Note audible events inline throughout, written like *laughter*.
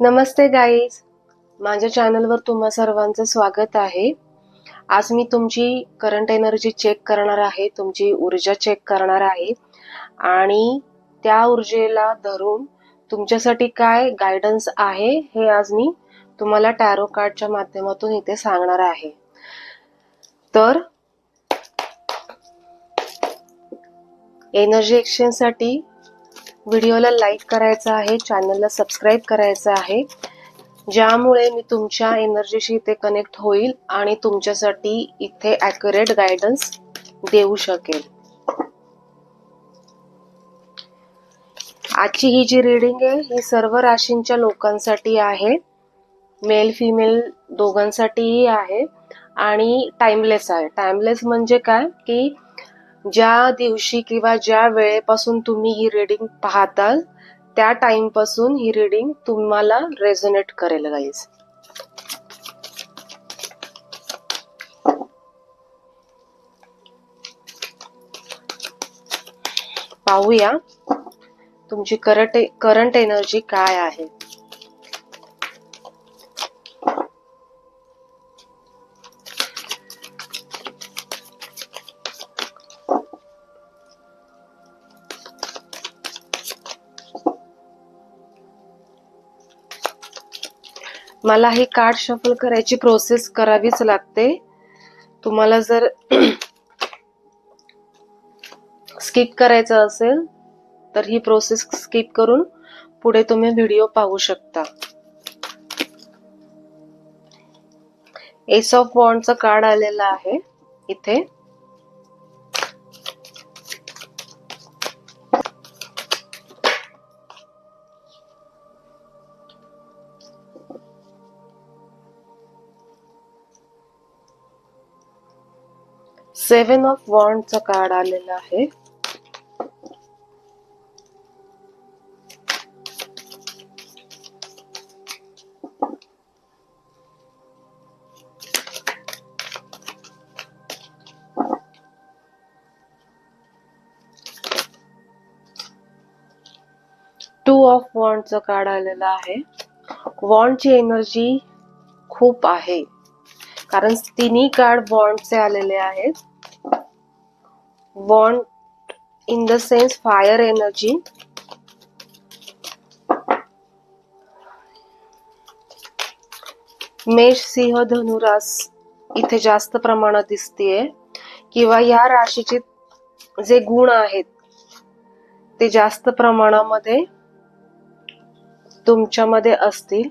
नमस्ते guys माझ्या चॅनलवर तुम्हा सर्वांचं स्वागत आहे. आज मी तुमची करंट एनर्जी चेक करणार आहे तुमची ऊर्जा चेक करणार आहे. आणि त्या ऊर्जेला धरून तुमच्यासाठी काय गायडन्स आहे हे आज मी तुम्हाला टॅरो कार्डच्या माध्यमातून इथे सांगणार आहे. तर एनर्जी एक्सचेंजसाठी व्हिडिओला लाईक करायचा आहे चॅनलला सबस्क्राईब करायचं आहे. ज्यामुळे मी तुमच्या एनर्जीशी इथे कनेक्ट होईल आणि तुमच्यासाठी इथे ॲक्युरेट गायडन्स देऊ शकेल. आजची ही जी रीडिंग आहे ही सर्व राशींच्या लोकांसाठी आहे. मेल फिमेल दोघांसाठीही आहे आणि टाइमलेस आहे. टाइमलेस म्हणजे काय? की ज्या दिवशी किंवा ज्या वेळेपासून तुम्ही ही रिडिंग पाहताल त्या टाइमपासून ही रिडिंग तुम्हाला रेझोनेट करेल गाईज पाहूया तुमची करंट करंट एनर्जी काय आहे. मला हे कार्ड शफल करायची प्रोसेस करावीच लागते. तुम्हाला जर *clears throat* स्किप करायचं असेल तर ही प्रोसेस स्किप करून पुढे तुम्ही व्हिडिओ पाहू शकता. एस ऑफ बॉन्डचं कार्ड आलेलं आहे इथे. सेवन ऑफ वॉन्डचा कार्ड आलेलं आहे. टू ऑफ वॉन्डचा कार्ड आलेलं आहे. वॉन्डची एनर्जी खूप आहे. कारण तिन्ही कार्ड बॉन्डचे आलेले आहेत. Want in the sense fire energy मेष सिंह धनुरास इथे जास्त प्रमाणात दिसतेय. किंवा या राशीचे जे गुण आहेत ते जास्त प्रमाणामध्ये तुमच्यामध्ये असतील.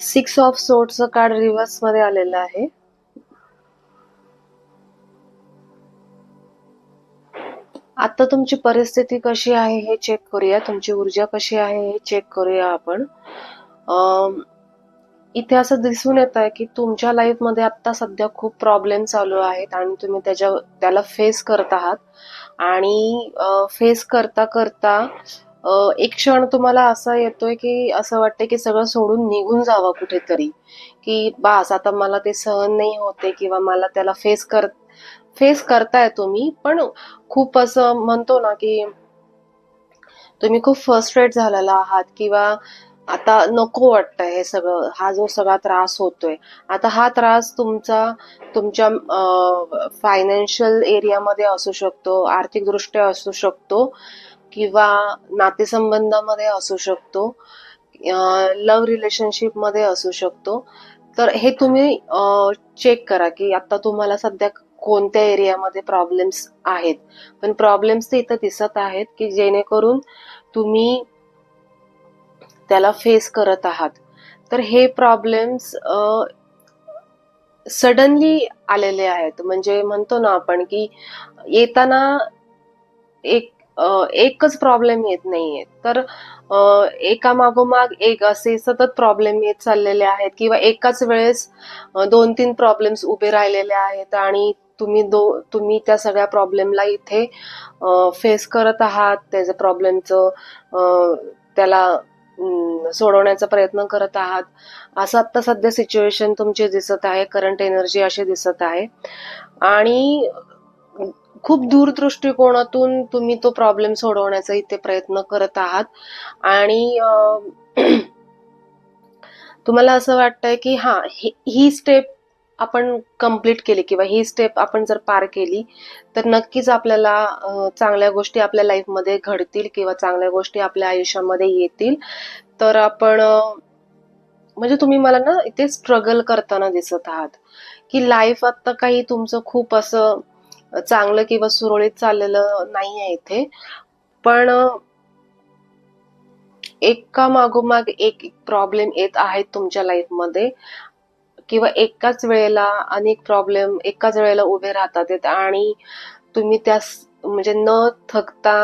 सिक्स ऑफ सोटचं कार्ड रिव्हर्समध्ये आलेलं आहे. आता तुमची परिस्थिती कशी आहे हे चेक करूया. तुमची ऊर्जा कशी आहे हे चेक करूया आपण. इथे असं दिसून येत आहे की तुमच्या लाईफमध्ये आत्ता सध्या खूप प्रॉब्लेम चालू आहेत आणि तुम्ही त्याच्या त्याला फेस करत आहात. आणि फेस करता करता एक क्षण तुम्हाला असा येतोय की असं वाटतं की सगळं सोडून निघून जावं कुठेतरी. की बास आता मला ते सहन नाही होते किंवा मला त्याला फेस कर फेस करताय तुम्ही पण खूप असं म्हणतो ना की तुम्ही खूप फर्स्ट्रेट झालेला आहात किंवा आता नको वाटतं हे सगळं हा जो सगळा त्रास होतोय. आता हा त्रास तुमचा तुमच्या फायनान्शियल एरियामध्ये असू शकतो आर्थिकदृष्ट्या असू शकतो किंवा नातेसंबंधामध्ये असू शकतो लव्ह रिलेशनशिपमध्ये असू शकतो. तर हे तुम्ही चेक करा की आता तुम्हाला सध्या कोणत्या एरियामध्ये प्रॉब्लेम्स आहेत. पण प्रॉब्लेम्स ते इथं दिसत आहेत की जेणेकरून तुम्ही त्याला फेस करत आहात. तर हे प्रॉब्लेम्स सडनली आलेले आहेत. म्हणजे म्हणतो ना आपण की येताना एक एकच प्रॉब्लेम येत नाहीये. तर एका मागोमाग एक असे सतत प्रॉब्लेम येत चाललेले आहेत किंवा एकाच वेळेस दोन तीन प्रॉब्लेम्स उभे राहिलेले आहेत आणि तुम्ही दो तुम्ही त्या सगळ्या प्रॉब्लेमला इथे फेस करत आहात त्याचं प्रॉब्लेमचं त्याला सोडवण्याचा प्रयत्न करत आहात. असं आता सध्या सिच्युएशन तुमची दिसत आहे करंट एनर्जी अशी दिसत आहे. आणि खूप दूरदृष्टिकोनातून तुम्ही तो प्रॉब्लेम सोडवण्याचा इथे प्रयत्न करत आहात. आणि *clears throat* तुम्हाला असं वाटतंय की हा ही- ही स्टेप आपण कंप्लीट केली किंवा ही स्टेप आपण जर पार केली तर नक्कीच आपल्याला चांगल्या गोष्टी आपल्या लाईफमध्ये घडतील किंवा चांगल्या गोष्टी आपल्या आयुष्यामध्ये येतील. तर आपण म्हणजे तुम्ही मला ना इथे स्ट्रगल करताना दिसत आहात. की लाईफ आता काही तुमचं खूप असं चांगलं किंवा सुरळीत चाललेलं नाही आहे इथे. पण एका मागोमाग एक प्रॉब्लेम येत आहेत तुमच्या लाईफमध्ये किंवा एकाच वेळेला अनेक प्रॉब्लेम एकाच वेळेला उभे राहतात आणि तुम्ही त्या म्हणजे न थकता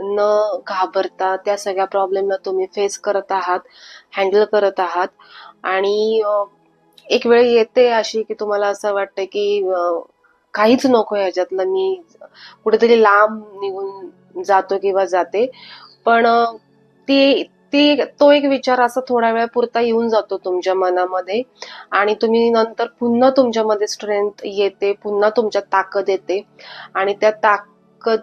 न घाबरता त्या सगळ्या प्रॉब्लेमला तुम्ही फेस करत आहात हँडल करत आहात. आणि एक वेळ येते अशी की तुम्हाला असं वाटतं की काहीच नको ह्याच्यातलं मी कुठेतरी लांब निघून जातो किंवा जाते. पण ती ते ती तो एक विचार असा थोड्या वेळापुरता येऊन जातो तुमच्या मनामध्ये आणि तुम्ही नंतर पुन्हा तुमच्यामध्ये स्ट्रेंथ येते पुन्हा तुमच्यात ताकद येते आणि त्या ताकद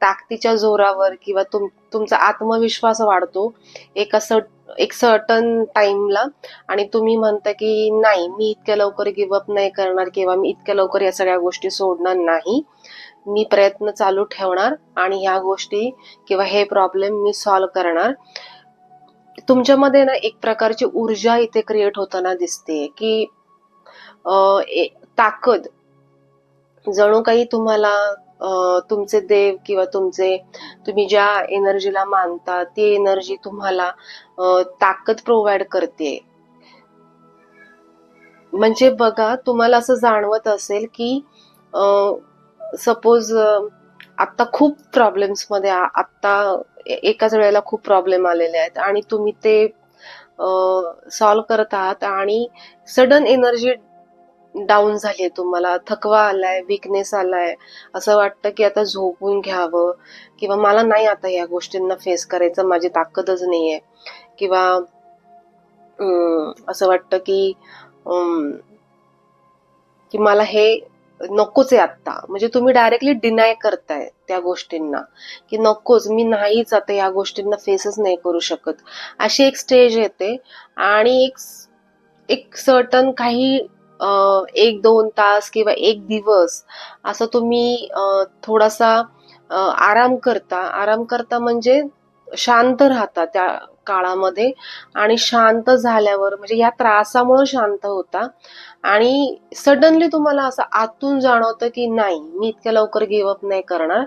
ताकदीच्या जोरावर किंवा तुम तुमचा आत्मविश्वास वाढतो. एका सट एक सर्टन टाइमला आणि तुम्ही म्हणता की नाही मी इतक्या लवकर गिवअप नाही करणार किंवा मी इतक्या लवकर या सगळ्या गोष्टी सोडणार नाही. मी प्रयत्न चालू ठेवणार आणि ह्या गोष्टी किंवा हे प्रॉब्लेम मी सॉल्व्ह करणार. तुमच्यामध्ये ना एक प्रकारची ऊर्जा इथे क्रिएट होताना दिसते की ताकद. जणू काही तुम्हाला तुमचे देव किंवा तुमचे तुम्ही ज्या एनर्जीला मानता ती एनर्जी तुम्हाला ताकद प्रोव्हाइड करते. म्हणजे बघा तुम्हाला असं जाणवत असेल की सपोज आता खूप प्रॉब्लेम्समध्ये आता एकाच वेळेला खूप प्रॉब्लेम आलेले आहेत आणि तुम्ही ते सॉल्व्ह करत आहात आणि सडन एनर्जी डाऊन झाली तुम्हाला थकवा आलाय विकनेस आलाय असं वाटतं की आता झोपून घ्यावं किंवा मला नाही आता या गोष्टींना फेस करायचं माझी ताकदच नाहीये. किंवा असं वाटतं की की मला हे नकोच आहे आत्ता. म्हणजे तुम्ही डायरेक्टली डिनाय करताय त्या गोष्टींना की नकोच मी नाहीच आता या गोष्टींना फेसच नाही करू शकत. अशी एक स्टेज येते आणि एक एक सर्टन काही एक दोन तास किंवा एक दिवस असं तुम्ही थोडासा आराम करता. आराम करता म्हणजे शांत राहता त्या काळामध्ये आणि शांत झाल्यावर म्हणजे या त्रासामुळे शांत होता. आणि सडनली तुम्हाला असं आतून जाणवतं की नाही मी इतक्या लवकर गिवअप नाही करणार.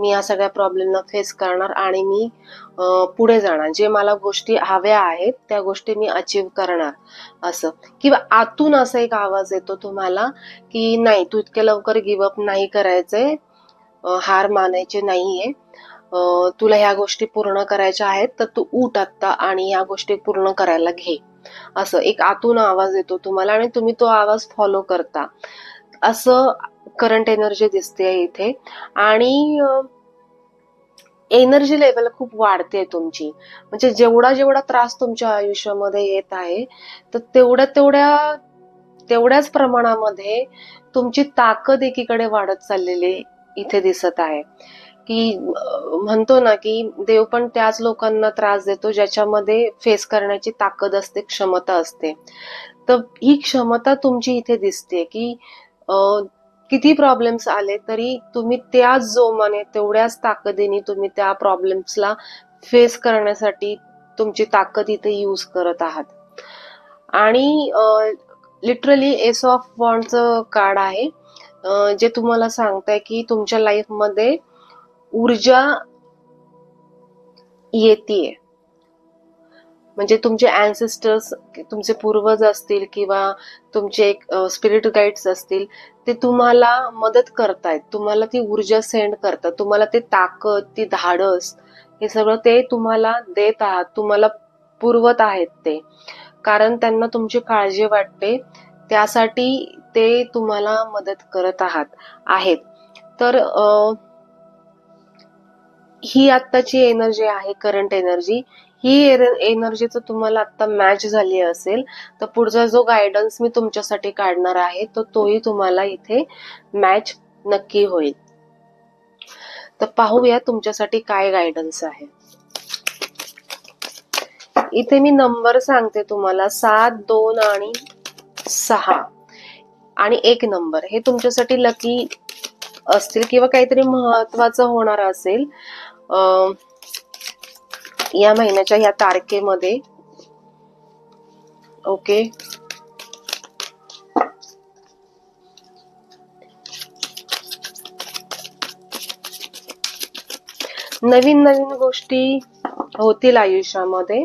मी या सगळ्या प्रॉब्लेमला फेस करणार आणि मी पुढे जाणार. जे मला गोष्टी हव्या आहेत त्या गोष्टी मी अचीव करणार असं. किंवा आतून असा एक आवाज येतो तुम्हाला की नाही तू इतक्या लवकर गिवअप नाही करायचंय हार मानायचे नाहीये. तुला ह्या गोष्टी पूर्ण करायच्या आहेत तर तू उठ आत्ता आणि ह्या गोष्टी पूर्ण करायला घे. असं एक आतून आवाज येतो तुम्हाला आणि तुम्ही तो आवाज फॉलो करता. असं करंट एनर्जी दिसते इथे. आणि एनर्जी लेवल खूप वाढते तुमची. म्हणजे जेवढा जेवढा त्रास तुमच्या आयुष्यामध्ये येत आहे तर तेवढ्या तेवढ्या तेवढ्याच प्रमाणामध्ये तुमची ताकद एकीकडे वाढत चाललेली इथे दिसत आहे. की म्हणतो ना की देव पण त्याच लोकांना त्रास देतो ज्याच्यामध्ये फेस करण्याची ताकद असते क्षमता असते. तर ही क्षमता तुमची इथे दिसते की किती प्रॉब्लेम्स आले तरी तुम्ही त्याच जोमाने तेवढ्याच ताकदीने तुम्ही त्या प्रॉब्लेम्सला फेस करण्यासाठी तुमची ताकद इथे यूज करत आहात. आणि लिटरली एस ऑफ वॉन्डचं कार्ड आहे. जे तुम्हाला सांगताय की तुमच्या लाईफमध्ये ऊर्जा येते म्हणजे तुमचे अँसेस्टर्स तुमचे पूर्वज असतील किंवा तुमचे एक स्पिरिट गाईड्स असतील ते तुम्हाला मदत करतायत. तुम्हाला ती ऊर्जा सेंड करतात. तुम्हाला ते ताकद ती धाडस हे सगळं ते तुम्हाला देत आहात. तुम्हाला पुरवत आहेत ते. कारण त्यांना तुमची काळजी वाटते. त्यासाठी ते तुम्हाला मदत करत आहात आहेत. तर ही आत्ताची एनर्जी आहे करंट एनर्जी ही एनर्जीचं तुम्हाला आता मॅच झाली असेल तर पुढचा जो गायडन्स मी तुमच्यासाठी काढणार आहे तो तोही तुम्हाला इथे मॅच नक्की होईल. तर पाहूया तुमच्यासाठी काय गायडन्स आहे. इथे मी नंबर सांगते तुम्हाला सात दोन आणि सहा. आणि एक नंबर हे तुमच्यासाठी लकी असतील किंवा काहीतरी महत्वाचं होणार असेल. या महिन्याच्या या तारखेमध्ये. ओके नवीन नवीन गोष्टी होतील आयुष्यामध्ये.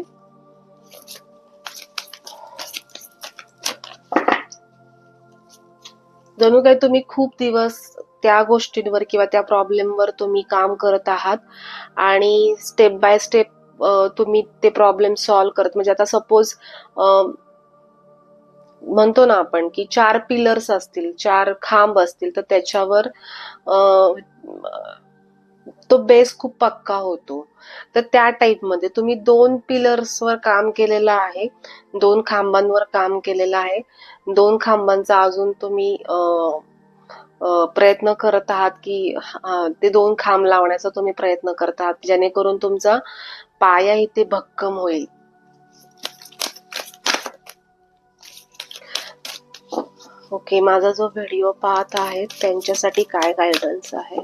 जणू काही तुम्ही खूप दिवस त्या गोष्टींवर किंवा त्या प्रॉब्लेमवर तुम्ही काम करत आहात आणि स्टेप बाय स्टेप तुम्ही ते प्रॉब्लेम सॉल्व्ह करत म्हणजे आता सपोज म्हणतो ना आपण की चार पिलर्स असतील चार खांब असतील तर त्याच्यावर तो बेस खूप पक्का होतो. तर त्या टाईपमध्ये तुम्ही दोन पिलर्सवर काम केलेलं आहे दोन खांबांवर काम केलेलं आहे दोन खांबांचा अजून तुम्ही प्रयत्न करत आहात की ते दोन खांब लावण्याचा तुम्ही प्रयत्न करत आहात जेणेकरून तुमचा पाया इथे भक्कम होईल. ओके माझा जो व्हिडिओ पाहत आहेत त्यांच्यासाठी काय गायडन्स आहे?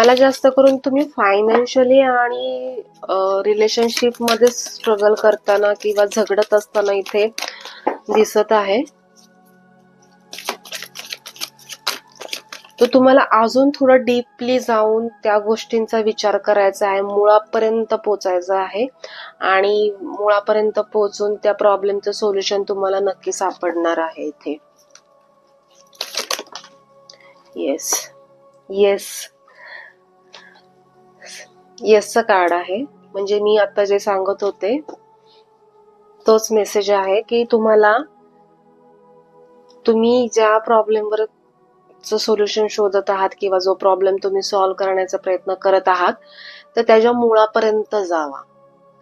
मला जास्त करून तुम्ही फायनान्शियली आणि रिलेशनशिपमध्ये स्ट्रगल करताना किंवा झगडत असताना इथे दिसत आहे. तर तुम्हाला अजून थोडं डीपली जाऊन त्या गोष्टींचा विचार करायचा आहे. मुळापर्यंत पोचायचं आहे. आणि मुळापर्यंत पोचून त्या प्रॉब्लेमचं सोल्युशन तुम्हाला नक्की सापडणार आहे इथे. येस येस येसचं कार्ड आहे. म्हणजे मी आता जे सांगत होते तोच मेसेज आहे की तुम्हाला तुम्ही ज्या प्रॉब्लेमवर सोल्युशन शोधत आहात किंवा जो प्रॉब्लेम तुम्ही सॉल्व्ह करण्याचा प्रयत्न करत आहात तर त्याच्या मुळापर्यंत जावा.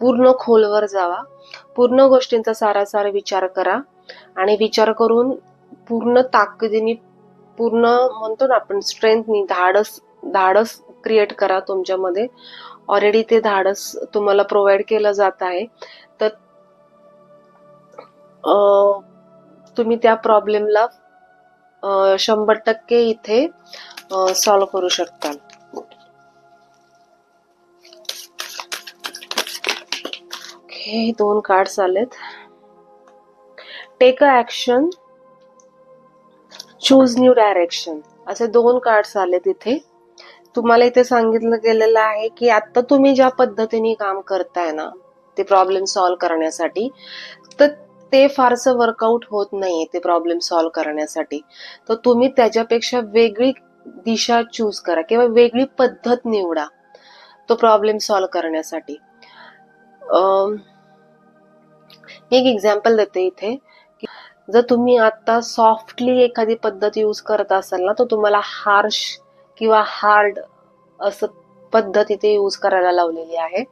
पूर्ण खोलवर जावा. पूर्ण गोष्टींचा सारासार विचार करा आणि विचार करून पूर्ण ताकदीने पूर्ण म्हणतो ना आपण स्ट्रेंथनी धाडस धाडस क्रिएट करा तुमच्यामध्ये. ऑलरेडी ते धाडस तुम्हाला प्रोव्हाइड केलं जात आहे. तर तुम्ही त्या प्रॉब्लेमला शंभर टक्के इथे सॉल्व करू शकता. हे दोन कार्ड्स आलेत. Take a action choose new direction असे दोन कार्ड्स आलेत इथे. तुम्हाला इथे सांगितलं गेलेलं आहे की आता तुम्ही ज्या पद्धतीने काम करताय ना ते प्रॉब्लेम सॉल्व्ह करण्यासाठी तर ते फारसं वर्कआउट होत नाहीये ते प्रॉब्लेम सॉल्व्ह करण्यासाठी. तर तुम्ही त्याच्यापेक्षा वेगळी दिशा चूज करा किंवा वेगळी पद्धत निवडा तो प्रॉब्लेम सॉल्व्ह करण्यासाठी. एक एक्झाम्पल देते इथे जर तुम्ही आता सॉफ्टली एखादी पद्धत यूज करत असाल ना तर तुम्हाला हार्श किंवा हार्ड असं पद्धत इथे यूज करायला लावलेली आहे.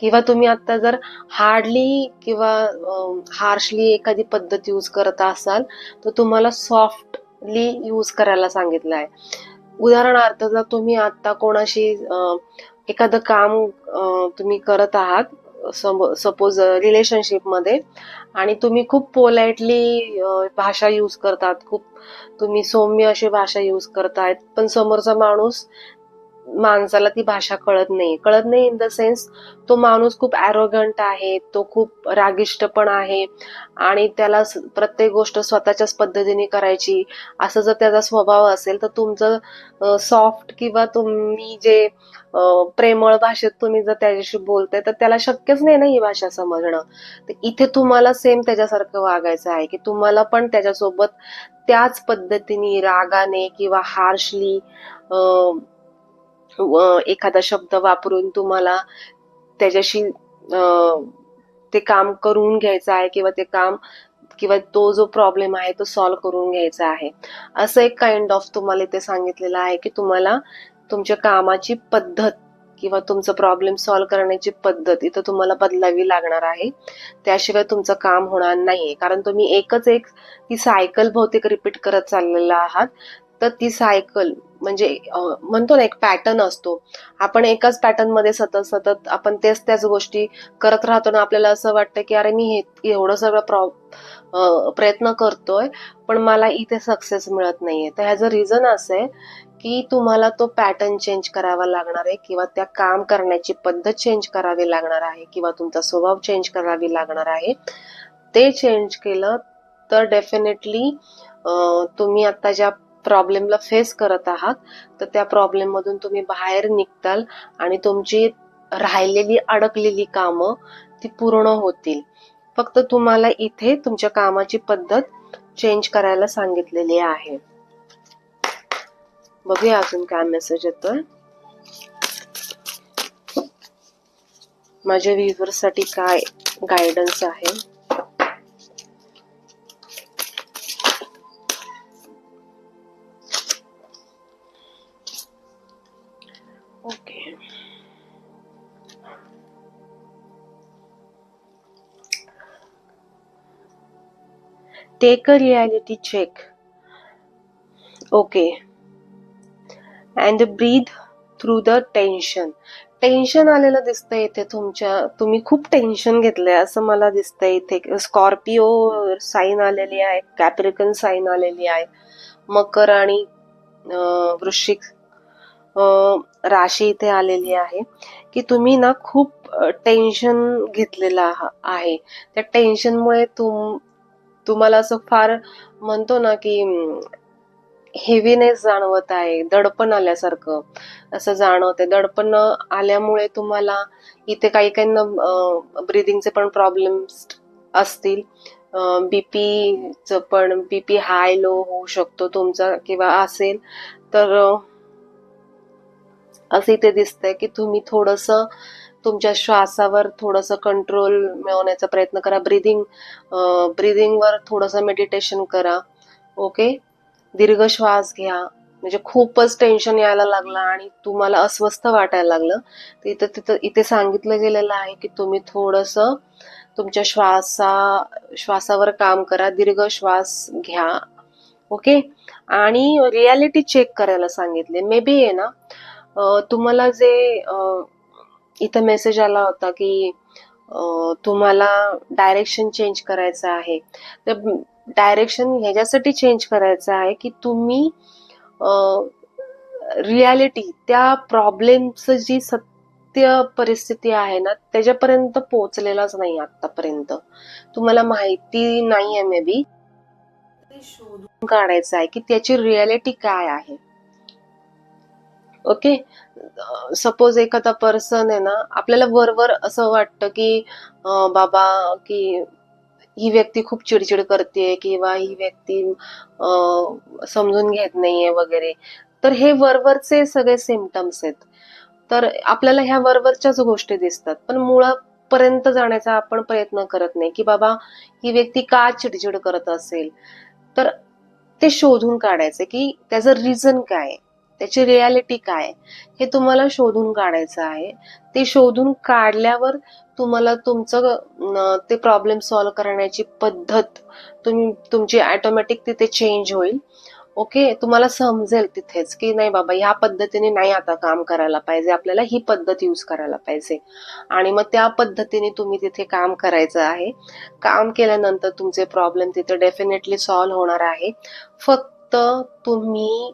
किंवा तुम्ही आता जर हार्डली किंवा हार्शली एखादी पद्धत यूज करत असाल तर तुम्हाला सॉफ्टली यूज करायला सांगितलं आहे. उदाहरणार्थ जर तुम्ही आता कोणाशी एखादं काम तुम्ही करत आहात सपोज रिलेशनशिपमध्ये. आणि तुम्ही खूप पोलाइटली भाषा यूज करतात. खूप तुम्ही सौम्य अशी भाषा यूज करतायत. पण समोरचा माणूस माणसाला ती भाषा कळत नाही. कळत नाही इन द सेन्स तो माणूस खूप ॲरोगंट आहे तो खूप रागिष्ट पण आहे आणि त्याला प्रत्येक गोष्ट स्वतःच्याच पद्धतीने करायची. असं जर त्याचा स्वभाव असेल तर तुमचं सॉफ्ट किंवा तुम्ही जे प्रेमळ भाषेत तुम्ही जर त्याच्याशी बोलताय तर त्याला शक्यच नाही ना ही भाषा समजणं. तर इथे तुम्हाला सेम त्याच्यासारखं वागायचं आहे की तुम्हाला पण त्याच्यासोबत त्याच पद्धतीने रागाने किंवा हार्शली एखादा शब्द वापरून तुम्हाला त्याच्याशी ते काम करून घ्यायचं आहे किंवा ते काम किंवा तो जो प्रॉब्लेम आहे तो सॉल्व्ह करून घ्यायचा आहे. असं एक काइंड ऑफ तुम्हाला इथे सांगितलेलं आहे की तुम्हाला तुमच्या कामाची पद्धत किंवा तुमचं प्रॉब्लेम सॉल्व्ह करण्याची पद्धत इथं तुम्हाला बदलावी लागणार आहे. त्याशिवाय तुमचं काम होणार नाहीये. कारण तुम्ही एकच एक ती सायकल बहुतेक रिपीट करत चाललेला आहात. तर ती सायकल म्हणजे म्हणतो ना एक पॅटर्न असतो. आपण एकाच पॅटर्नमध्ये सतत सतत आपण तेच त्याच गोष्टी करत राहतो ना आपल्याला असं वाटतं की अरे मी हे एवढं सगळं प्रॉ प्रयत्न करतोय पण मला इथे सक्सेस मिळत नाहीये. तर ह्याचं रिझन असं आहे की तुम्हाला तो पॅटर्न चेंज करावा लागणार आहे किंवा त्या काम करण्याची पद्धत चेंज करावी लागणार आहे किंवा तुमचा स्वभाव चेंज करावी लागणार आहे. ते चेंज केलं तर डेफिनेटली तुम्ही आता ज्या प्रॉब्लेमला फेस करत आहात तर त्या प्रॉब्लेममधून तुम्ही बाहेर निघताल आणि तुमची राहिलेली अडकलेली कामं ती पूर्ण होतील. फक्त तुम्हाला इथे तुमच्या कामाची पद्धत चेंज करायला सांगितलेली आहे. बघूया अजून काय मेसेज येतोय. माझ्या व्ह्युअर्ससाठी काय गायडन्स आहे? Take a reality check okay and breathe through the tension tension आलेलं दिसतंय इथे तुमच्या तुम्ही खूप टेन्शन घेतलंय असं मला दिसतंय इथे. स्कॉर्पिओ साईन आलेली आहे कॅप्रिकन साईन आलेली आहे. मकर आणि वृश्चिक राशी इथे आलेली आहे. की तुम्ही ना खूप टेन्शन घेतलेलं आहे. त्या टेन्शनमुळे तुम तुम्हाला असं फार म्हणतो ना की हेवीनेस जाणवत आहे दडपण आल्यासारखं. असं जाणवत आहे दडपण आल्यामुळे तुम्हाला इथे काही काहींना ब्रिदिंगचे पण प्रॉब्लेम्स असतील. बीपीचं पण बीपी हाय लो होऊ शकतो तुमचा किंवा असेल तर असं इथे दिसतंय की तुम्ही थोडंसं तुमच्या श्वासावर थोडस कंट्रोल मिळवण्याचा प्रयत्न करा. ब्रिदिंग ब्रिदिंगवर थोडंसं मेडिटेशन करा. ओके दीर्घ श्वास घ्या. म्हणजे खूपच टेन्शन यायला लागलं आणि तुम्हाला अस्वस्थ वाटायला लागलं. तर इथं तिथं इथे सांगितलं गेलेलं आहे की तुम्ही थोडस तुमच्या श्वासा श्वासावर काम करा. दीर्घ श्वास घ्या. ओके आणि रियालिटी चेक करायला सांगितले. मे बी आहे ना तुम्हाला जे इथं मेसेज आला होता की तुम्हाला डायरेक्शन चेंज करायचं आहे. तर डायरेक्शन ह्याच्यासाठी चेंज करायचं आहे की तुम्ही रियालिटी त्या प्रॉब्लेमचं जी सत्य परिस्थिती आहे ना त्याच्यापर्यंत पोहोचलेलाच नाही आतापर्यंत. तुम्हाला माहिती नाही आहे मे बी शोधून काढायचं आहे की त्याची रियालिटी काय आहे. ओके? सपोज एखादा पर्सन आहे ना आपल्याला वरवर असं वाटतं की बाबा की ही व्यक्ती खूप चिडचिड करते किंवा ही व्यक्ती समजून घेत नाहीये वगैरे. तर हे वरवरचे सगळे सिमटम्स आहेत. तर आपल्याला ह्या वरवरच्याच गोष्टी दिसतात. पण मुळापर्यंत जाण्याचा आपण प्रयत्न करत नाही की बाबा ही व्यक्ती का चिडचिड करत असेल? तर ते शोधून काढायचं की त्याचं रिझन काय आहे, त्याची रियालिटी काय? हे तुम्हाला शोधून काढायचं आहे. ते शोधून काढल्यावर तुम्हाला तुमचं ते प्रॉब्लेम सॉल्व्ह करण्याची पद्धत तुम्ही तुमची ॲटोमॅटिक तिथे चेंज होईल. ओके तुम्हाला समजेल तिथेच की नाही बाबा ह्या पद्धतीने नाही आता काम करायला पाहिजे. आपल्याला ही पद्धत यूज करायला पाहिजे. आणि मग त्या पद्धतीने तुम्ही तिथे काम करायचं आहे. काम केल्यानंतर तुमचे प्रॉब्लेम तिथे डेफिनेटली सॉल्व्ह होणार आहे. फक्त तुम्ही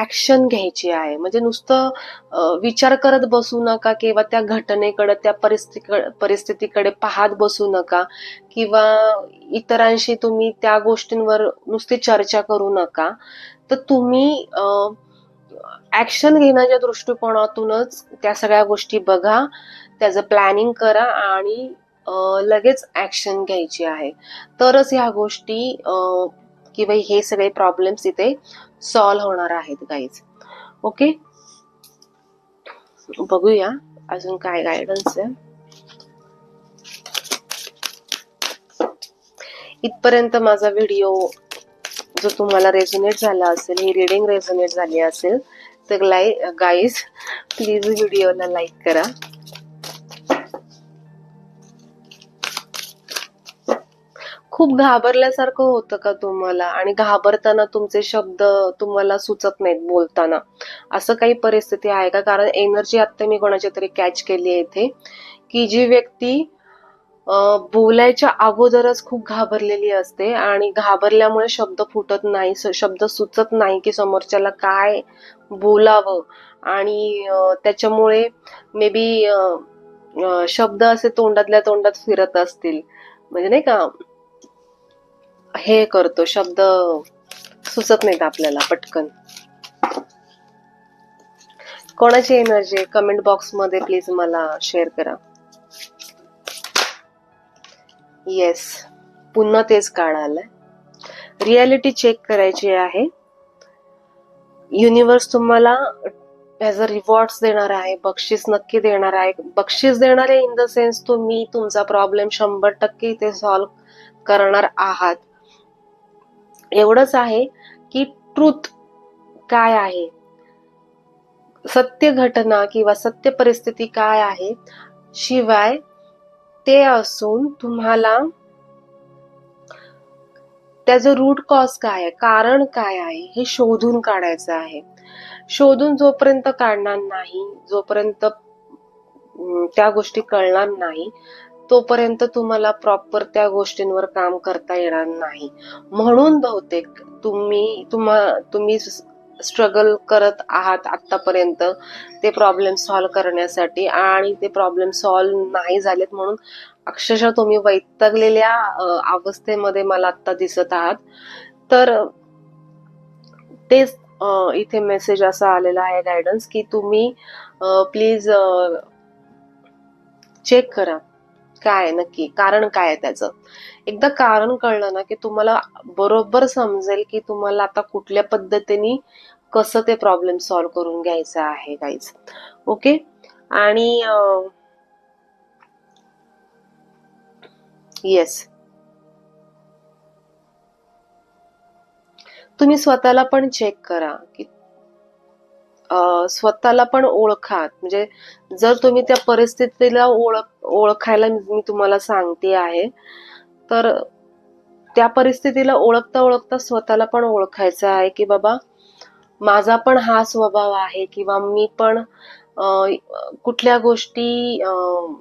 ऍक्शन घ्यायची आहे. म्हणजे नुसतं विचार करत बसू नका किंवा त्या घटनेकडे त्या परिस्थितीकडे परिस्थितीकडे पाहत बसू नका किंवा इतरांशी तुम्ही त्या गोष्टींवर नुसती चर्चा करू नका. तर तुम्ही ऍक्शन घेण्याच्या दृष्टिकोनातूनच त्या सगळ्या गोष्टी बघा त्याचं प्लॅनिंग करा आणि लगेच ऍक्शन घ्यायची आहे. तरच ह्या गोष्टी किंवा हे सगळे प्रॉब्लेम्स इथे सॉल्व होणार आहेत गाईज ओके बघूया अजून काय गायडन्स आहे. इथपर्यंत माझा व्हिडिओ जो तुम्हाला रेझोनेट झाला असेल ही रिडिंग रेझोनेट झाली असेल तर लाई गाईज प्लीज व्हिडिओला लाईक करा. खूप घाबरल्यासारखं होतं का तुम्हाला? आणि घाबरताना तुमचे शब्द तुम्हाला सुचत नाहीत बोलताना. असं काही परिस्थिती आहे का? कारण एनर्जी आता मी कोणाची तरी कॅच केली आहे इथे की जी व्यक्ती बोलायच्या अगोदरच खूप घाबरलेली असते आणि घाबरल्यामुळे शब्द फुटत नाही शब्द सुचत नाही की समोरच्याला काय बोलावं. आणि त्याच्यामुळे मे बी शब्द असे तोंडातल्या तोंडात फिरत असतील. म्हणजे नाही का? हे करतो शब्द सुचत नाहीत आपल्याला पटकन. कोणाची एनर्जी कमेंट बॉक्समध्ये प्लीज मला शेअर करा. येस पुन्हा तेच काळ आलंय. रियालिटी चेक करायची आहे. युनिवर्स तुम्हाला ॲज अ रिवॉर्ड्स देणार आहे बक्षीस नक्की देणार आहे. बक्षीस देणार आहे इन द सेन्स तुम्ही तुमचा प्रॉब्लेम शंभर टक्के इथे सॉल्व्ह करणार आहात. एवढंच आहे की ट्रूथ काय आहे? सत्य घटना किंवा सत्य परिस्थिती काय आहे? शिवाय ते असून तुम्हाला त्याचं रूट कॉज काय आहे? कारण काय आहे? हे शोधून काढायचं आहे. शोधून जोपर्यंत काढणार नाही जोपर्यंत त्या गोष्टी कळणार नाही तोपर्यंत तुम्हाला प्रॉपर त्या गोष्टींवर काम करता येणार नाही. म्हणून बहुतेक तुम्ही तुम्हा तुम्ही स्ट्रगल करत आहात आतापर्यंत ते प्रॉब्लेम सॉल्व्ह करण्यासाठी आणि ते प्रॉब्लेम सॉल्व्ह नाही झालेत म्हणून अक्षरशः तुम्ही वैतागलेल्या अवस्थेमध्ये मला आता दिसत आहात. तर तेच इथे मेसेज असा आलेला आहे गायडन्स की तुम्ही प्लीज चेक करा. काय नक्की? कारण काय आहे त्याचं? एकदा कारण कळलं ना की तुम्हाला बरोबर समजेल की तुम्हाला आता कुठल्या पद्धतीने कसं ते प्रॉब्लेम सॉल्व्ह करून घ्यायचं आहे काहीच ओके आणि येस तुम्ही स्वतःला पण चेक करा की स्वतःला पण ओळखा म्हणजे जर तुम्ही त्या परिस्थितीला ओळख ओळखायला मी तुम्हाला सांगते आहे तर त्या परिस्थितीला ओळखता ओळखता स्वतःला पण ओळखायचं आहे की बाबा माझा पण हा स्वभाव आहे किंवा मी पण कुठल्या गोष्टी अं,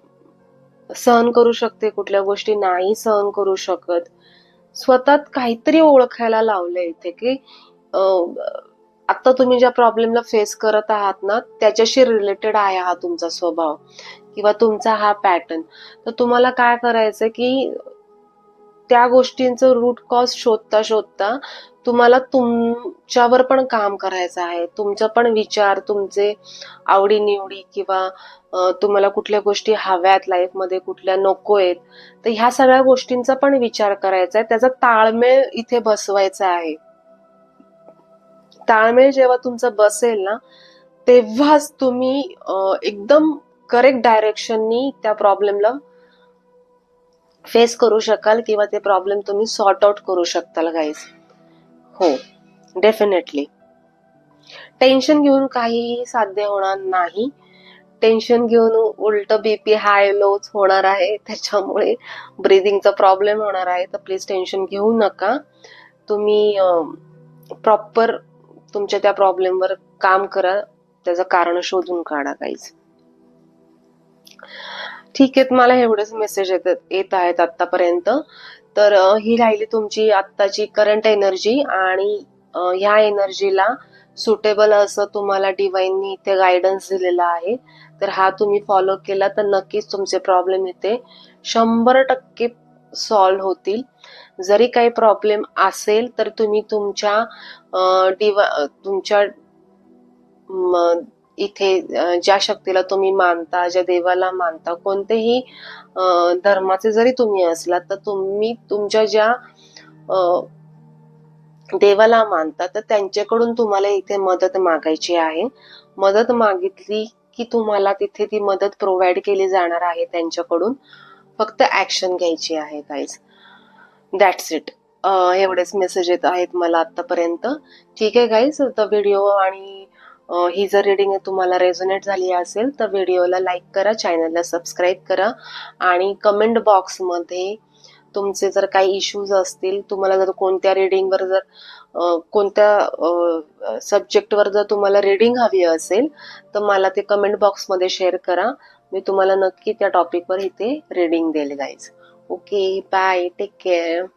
सहन करू शकते कुठल्या गोष्टी नाही सहन करू शकत. स्वतःत काहीतरी ओळखायला लावलंय इथे की आत्ता आता तुम्ही ज्या प्रॉब्लेमला फेस करत आहात ना त्याच्याशी रिलेटेड आहे हा तुमचा स्वभाव किंवा तुमचा हा पॅटर्न तर तुम्हाला काय करायचं की त्या गोष्टींचं रूट कॉज शोधता शोधता तुम्हाला तुमच्यावर पण काम करायचं आहे. तुमचा पण विचार तुमचे आवडीनिवडी किंवा तुम्हाला कुठल्या गोष्टी हव्यात लाईफमध्ये कुठल्या नको आहेत तर ह्या सगळ्या गोष्टींचा पण विचार करायचा आहे. त्याचा ताळमेळ इथे बसवायचा आहे. ताळमेळ जेव्हा तुमचा बसेल ना तेव्हाच तुम्ही एकदम करेक्ट डायरेक्शननी त्या प्रॉब्लेमला फेस करू शकाल किंवा ते प्रॉब्लेम तुम्ही सॉर्ट आउट करू शकताल गाईज हो डेफिनेटली टेन्शन घेऊन काहीही साध्य होणार नाही. टेन्शन घेऊन उलट बीपी हाय लोच होणार आहे. त्याच्यामुळे ब्रिदिंगचा प्रॉब्लेम होणार आहे. तर प्लीज टेन्शन घेऊ नका. तुम्ही प्रॉपर तुमच्या त्या प्रॉब्लेमवर काम करा त्याचं कारण शोधून काढा काहीच ठीक आहे मला एवढेच मेसेज येत येत आहेत आतापर्यंत तर ही राहिली तुमची आत्ताची करंट एनर्जी आणि ह्या एनर्जीला सुटेबल असं तुम्हाला डिवाईननी इथे गायडन्स दिलेला आहे. तर हा तुम्ही फॉलो केला तर नक्कीच तुमचे प्रॉब्लेम इथे शंभर टक्के सॉल्व्ह होतील. जरी काही प्रॉब्लेम असेल तर तुम्ही तुमच्या डिवा तुमच्या इथे ज्या शक्तीला तुम्ही मानता ज्या देवाला मानता कोणतेही धर्माचे जरी तुम्ही असलात तर तुम्ही तुमच्या ज्या देवाला मानता तर त्यांच्याकडून तुम्हाला इथे मदत मागायची आहे. मदत मागितली की तुम्हाला तिथे ती मदत प्रोव्हाइड केली जाणार आहे त्यांच्याकडून. फक्त ऍक्शन घ्यायची आहे काहीच दॅट्स इट एवढेच मेसेज येत आहेत मला आतापर्यंत ठीक आहे गाईज तर व्हिडिओ आणि ही जर रिडिंग तुम्हाला रेझोनेट झाली असेल तर व्हिडिओला लाईक करा चॅनलला सबस्क्राईब करा आणि कमेंट बॉक्समध्ये तुमचे जर काही इश्यूज असतील तुम्हाला जर कोणत्या रिडिंगवर जर कोणत्या सब्जेक्टवर जर तुम्हाला रिडिंग हवी असेल तर मला ते कमेंट बॉक्समध्ये शेअर करा. मी तुम्हाला नक्की त्या टॉपिकवर इथे रिडिंग देईल guys okay bye take care